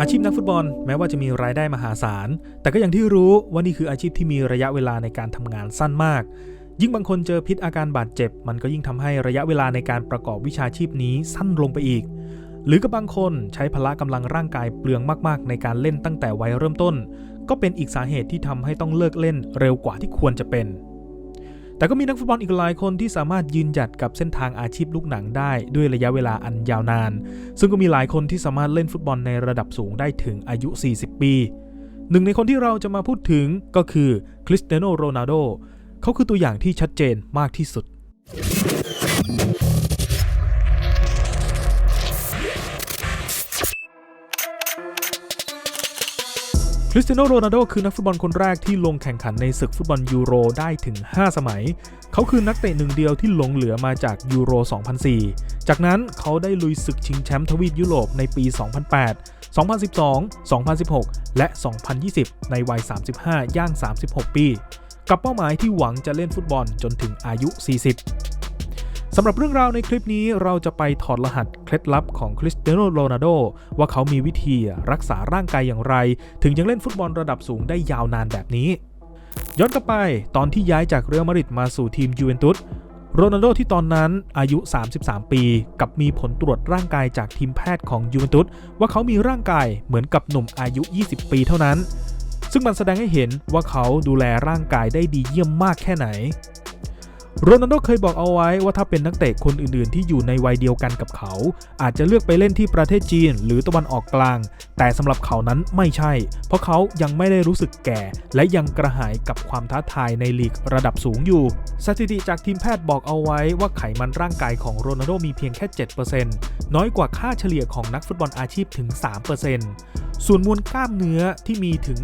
อาชีพนักฟุตบอลแม้ว่าจะมีรายได้มหาศาล แต่ก็อย่างที่รู้ว่านี่คืออาชีพที่มีระยะเวลาในการทำงานสั้นมาก ยิ่งบางคนเจอพิษอาการบาดเจ็บ มันก็ยิ่งทำให้ระยะเวลาในการประกอบวิชาชีพนี้สั้นลงไปอีก หรือกับบางคนใช้พละกำลังร่างกายเปลืองมากๆ ในการเล่นตั้งแต่วัยเริ่มต้น ก็เป็นอีกสาเหตุที่ทำให้ต้องเลิกเล่นเร็วกว่าที่ควรจะเป็น แต่ก็มีนักฟุตบอลอีกหลายคนที่สามารถยืนหยัดกับเส้นทางอาชีพลูกหนังได้ด้วยระยะเวลาอันยาวนาน ซึ่งก็มีหลายคนที่สามารถเล่นฟุตบอลในระดับสูงได้ถึงอายุ 40 ปี หนึ่งในคนที่เราจะมาพูดถึงก็คือคริสเตียโนโรนัลโดเขาคือตัวอย่างที่ชัดเจนมากที่สุด ริสเตียโนโรนัลโดคือนักฟุตบอลคนแรกที่ลงแข่งขันในศึกฟุตบอลยูโรได้ถึง 5 สมัย เขาคือนักเตะหนึ่งเดียวที่หลงเหลือมาจากยูโร 2004 จากนั้นเขาได้ลุยศึกชิงแชมป์ทวีปยุโรปในปี 2008 2012 2016 และ 2020 ในวัย 35 ย่าง 36 ปี กับเป้าหมายที่หวังจะเล่นฟุตบอลจนถึงอายุ 40 สำหรับเรื่องราวในคลิปนี้เราจะไปถอดรหัสเคล็ดลับของคริสเตียโนโรนัลโดว่าเขามีวิธีรักษาร่างกายอย่างไร ถึงยังเล่นฟุตบอลระดับสูงได้ยาวนานแบบนี้ ย้อนกลับไปตอนที่ย้ายจากเรอัลมาดริดมาสู่ทีมยูเวนตุสโรนัลโดที่ตอนนั้นอายุ 33 ปี กับมีผลตรวจร่างกายจากทีมแพทย์ของยูเวนตุสว่าเขามีร่างกายเหมือนกับหนุ่มอายุ 20 ปีเท่านั้น ซึ่งมันแสดงให้เห็นว่าเขาดูแลร่างกายได้ดีเยี่ยมมากแค่ไหน โรนัลโดเคยบอกเอาไว้ว่าถ้าเป็นนักเตะคนอื่นๆ ที่อยู่ในวัยเดียวกันกับเขา อาจจะเลือกไปเล่นที่ประเทศจีนหรือตะวันออกกลาง แต่สำหรับเขานั้นไม่ใช่ เพราะเขายังไม่ได้รู้สึกแก่ และยังกระหายกับความท้าทายในลีกระดับสูงอยู่ สถิติจากทีมแพทย์บอกเอาไว้ว่าไขมันร่างกายของโรนัลโดมีเพียงแค่ 7%น้อยกว่าค่าเฉลี่ยของนักฟุตบอลอาชีพถึง 3%ส่วนมวลกล้ามเนื้อที่มีถึง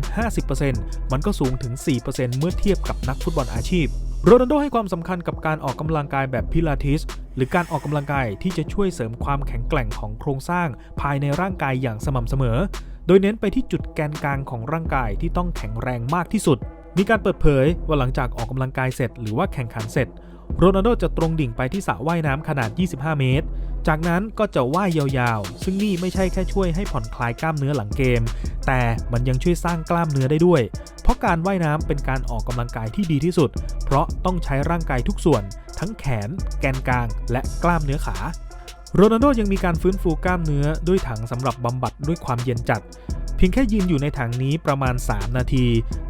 50%มันก็สูงถึง 4%เมื่อเทียบกับนักฟุตบอลอาชีพ โรนัลโดให้ความสำคัญกับการออกกำลังกายแบบพิลาทิส หรือการออกกำลังกายที่จะช่วยเสริมความแข็งแกร่งของโครงสร้างภายในร่างกายอย่างสม่ำเสมอ โดยเน้นไปที่จุดแกนกลางของร่างกายที่ต้องแข็งแรงมากที่สุด มีการเปิดเผยว่าหลังจากออกกำลังกายเสร็จ หรือว่าแข่งขันเสร็จ โรนัลโดจะตรงดิ่งไปที่สระว่ายน้ำขนาด 25 เมตร จากนั้นก็จะว่ายยาวๆ ซึ่งนี่ไม่ใช่แค่ช่วยให้ผ่อนคลายกล้ามเนื้อหลังเกม แต่มันยังช่วยสร้างกล้ามเนื้อได้ด้วย เพราะการว่ายน้ำเป็นการออกกำลังกายที่ดีที่สุด เพราะต้องใช้ร่างกายทุกส่วน ทั้งแขน แกนกลาง และกล้ามเนื้อขาโรนัลโดยังมีการฟื้นฟูกล้ามเนื้อด้วยถังสำหรับบำบัดด้วยความเย็นจัด เพียงแค่ยืนอยู่ในถังนี้ประมาณ 3 นาที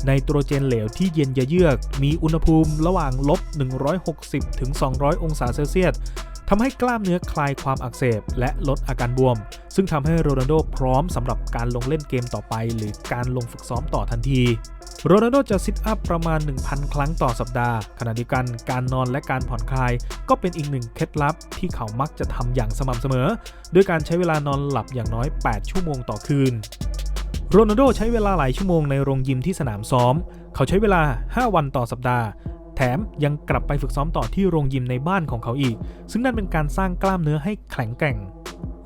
ไนโตรเจนเหลวที่เย็นเยือก มีอุณหภูมิระหว่างลบ 160 ถึง 200 องศาเซลเซียสทำให้กล้ามเนื้อคลายความอักเสบ และลดอาการบวม ซึ่งทำให้โรนัลโดพร้อมสำหรับการลงเล่นเกมต่อไป หรือการลงฝึกซ้อมต่อทันที โรนัลโดจะซิทอัพประมาณ 1,000 ครั้งต่อสัปดาห์ ขณะเดียวกันการนอนและการผ่อนคลาย ก็เป็นอีกหนึ่งเคล็ดลับที่เขามักจะทำอย่างสม่ำเสมอ ด้วยการใช้เวลานอนหลับอย่างน้อย 8 ชั่วโมงต่อคืน โรนัลโดใช้เวลาหลายชั่วโมงในโรงยิมที่สนามซ้อม เขาใช้เวลา 5 วันต่อสัปดาห์แถมยังกลับไปฝึกซ้อมต่อที่โรงยิมในบ้านของเขาอีก ซึ่งนั่นเป็นการสร้างกล้ามเนื้อให้แข็งแกร่ง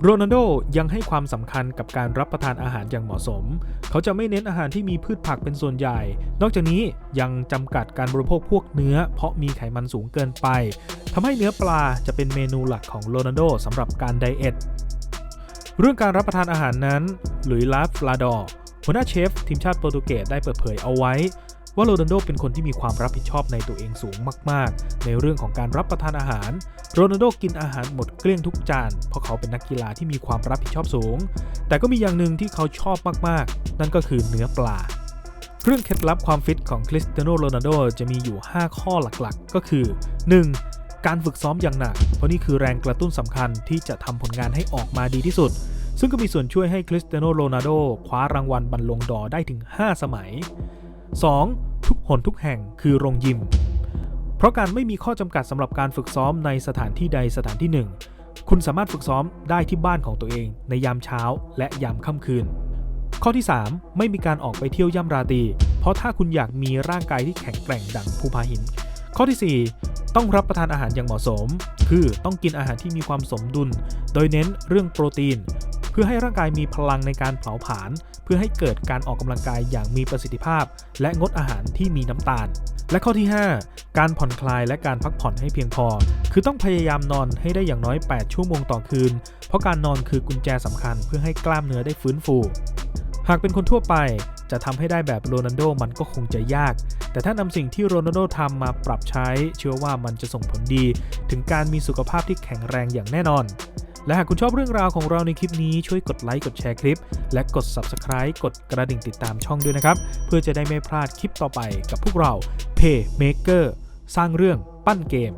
โรนัลโดยังให้ความสำคัญกับการรับประทานอาหารอย่างเหมาะสม เขาจะไม่เน้นอาหารที่มีพืชผักเป็นส่วนใหญ่ นอกจากนี้ยังจำกัดการบริโภคพวกเนื้อ เพราะมีไขมันสูงเกินไป ทำให้เนื้อปลาจะเป็นเมนูหลักของโรนัลโดสำหรับการไดเอท เรื่องการรับประทานอาหารนั้น หลุยส์ลาฟลาดอร์หัวหน้าเชฟทีมชาติโปรตุเกสได้เปิดเผยเอาไว้ ว่าโรนัลโดเป็นคนที่มีความรับผิดชอบในตัวเองสูงมาก ๆ ในเรื่องของการรับประทานอาหาร โรนัลโดกินอาหารหมดเกลี้ยงทุกจาน เพราะเขาเป็นนักกีฬาที่มีความรับผิดชอบสูง แต่ก็มีอย่างหนึ่งที่เขาชอบมาก ๆ นั่นก็คือเนื้อปลา เรื่องเคล็ดลับความฟิตของคริสเตียโนโรนัลโดจะมีอยู่ 5 ข้อหลัก ๆ ก็คือ 1. การฝึกซ้อมอย่างหนัก เพราะนี่คือแรงกระตุ้นสำคัญที่จะทำผลงานให้ออกมาดีที่สุด ซึ่งก็มีส่วนช่วยให้คริสเตียโนโรนัลโดคว้ารางวัลบัลลงดอได้ถึง 5 สมัย 2. ทุกหนทุกแห่งคือโรงยิม เพราะการไม่มีข้อจำกัดสำหรับการฝึกซ้อมในสถานที่ใดสถานที่หนึ่งคุณสามารถฝึกซ้อมได้ที่บ้านของตัวเอง ในยามเช้าและยามค่ำคืน ข้อที่ 3 ไม่มีการออกไปเที่ยวย่ำราตรีเพราะถ้าคุณอยากมีร่างกายที่แข็งแกร่งดังภูผาหิน ข้อที่ 4 ต้องรับประทานอาหารอย่างเหมาะสม คือต้องกินอาหารที่มีความสมดุล โดยเน้นเรื่องโปรตีน พื่อให้ร่างกายมีพลังในการเผาผลาญเพื่อให้เกิดการออกกำลังกายอย่างมีประสิทธิภาพ และงดอาหารที่มีน้ำตาล และข้อที่ 5 การผ่อนคลายและการพักผ่อนให้เพียงพอ คือต้องพยายามนอนให้ได้อย่างน้อย 8 ชั่วโมงต่อคืน เพราะการนอนคือกุญแจสำคัญ เพื่อให้กล้ามเนื้อได้ฟื้นฟู หากเป็นคนทั่วไปจะทำให้ได้แบบโรนัลโดมันก็คงจะยาก แต่ถ้านำสิ่งที่โรนัลโดทำมาปรับใช้ เชื่อว่ามันจะส่งผลดี ถึงการมีสุขภาพที่แข็งแรงอย่างแน่นอน และหากคุณชอบเรื่องราวของเราในคลิปนี้ช่วยกดไลค์กดแชร์คลิป และกด Subscribe กดกระดิ่งติดตามช่องด้วยนะครับ เพื่อจะได้ไม่พลาดคลิปต่อไปกับพวกเรา Paymaker สร้างเรื่องปั้นเกม